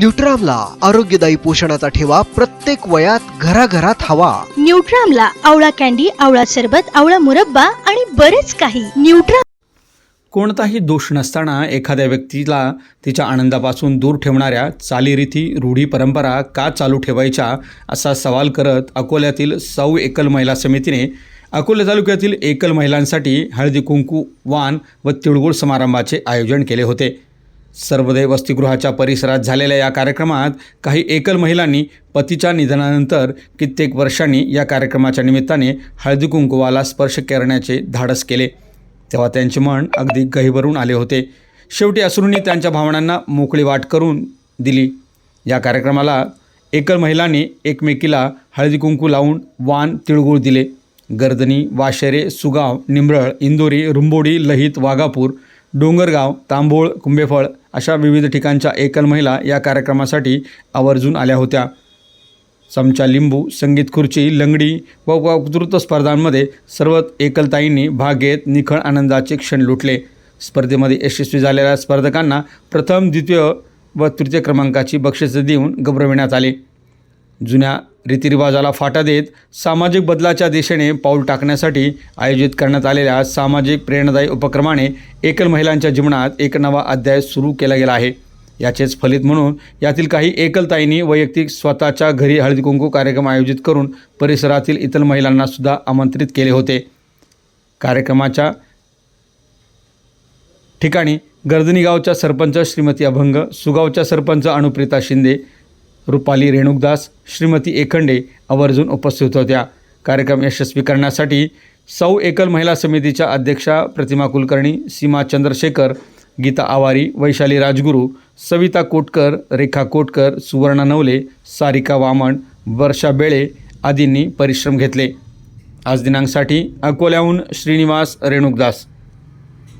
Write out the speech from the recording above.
न्यूट्रामला आरोग्यदायी पोषणाचा ठेवा प्रत्येक वयात घराघरात हवा. न्यूट्रामला आवळा कॅन्डी आवळा सरबत आवळा मुरब्बा आणि बरेच काही. न्यूट्रा कोणताही दोष नसताना एखाद्या व्यक्तीला तिच्या आनंदापासून दूर ठेवणाऱ्या चालीरीती रूढी परंपरा का चालू ठेवायच्या असा सवाल करत अकोल्यातील सौ एकल महिला समितीने अकोला तालुक्यातील एकल महिलांसाठी हळदी कुंकू वान व तिळगुळ समारंभाचे आयोजन केले होते. सर्वोदय वसतिगृहाच्या परिसरात झालेल्या या कार्यक्रमात काही एकल महिलांनी पतीच्या निधनानंतर कित्येक वर्षांनी या कार्यक्रमाच्या निमित्ताने हळदी कुंकुवाला स्पर्श करण्याचे धाडस केले. तेव्हा त्यांचे मन अगदी गहिभरून आले होते. शेवटी असुरूंनी त्यांच्या भावनांना मोकळी वाट करून दिली. या कार्यक्रमाला एकल महिलांनी एकमेकीला हळदी कुंकू लावून वान तिळगुळ दिले. गर्दनी वाशेरे सुगाव निंब्रळ इंदोरी रुंबोडी लहित वाघापूर डोंगरगाव तांबोळ कुंभेफळ अशा विविध ठिकाणच्या एकल महिला या कार्यक्रमासाठी आवर्जून आल्या होत्या. चमचा लिंबू संगीत खुर्ची लंगडी व वक्तृत्व स्पर्धांमध्ये सर्व एकलताईंनी भाग घेत निखळ आनंदाचे क्षण लुटले. स्पर्धेमध्ये यशस्वी झालेल्या स्पर्धकांना प्रथम द्वितीय व तृतीय क्रमांकाची बक्षिसं देऊन गौरविण्यात आले. जुन्या रीतिरिवाजाला फाटा देत सामाजिक बदलाच्या दिशेने पाऊल टाकण्यासाठी आयोजित करण्यात आलेल्या सामाजिक प्रेरणादायी उपक्रमाने एकल महिलांच्या जीवनात एक नवा अध्याय सुरू केला गेला आहे. याचेच फलित म्हणून यातील काही एकलताईंनी वैयक्तिक स्वतःच्या घरी हळदी कुंकू कार्यक्रम आयोजित करून परिसरातील इतर महिलांनासुद्धा आमंत्रित केले होते. कार्यक्रमाच्या ठिकाणी गर्दनी गावच्या सरपंच श्रीमती अभंग सुगावच्या सरपंच अनुप्रिता शिंदे रुपाली रेणुकदास श्रीमती एखंडे आवर्जून उपस्थित होत्या. कार्यक्रम यशस्वी करण्यासाठी सौ एकल महिला समितीच्या अध्यक्षा प्रतिमा कुलकर्णी सीमा चंद्रशेखर गीता आवारी वैशाली राजगुरू सविता कोटकर रेखा कोटकर सुवर्णा नवले सारिका वामन वर्षा बेळे आदींनी परिश्रम घेतले. आज दिनांकसाठी अकोल्याहून श्रीनिवास रेणुकदास.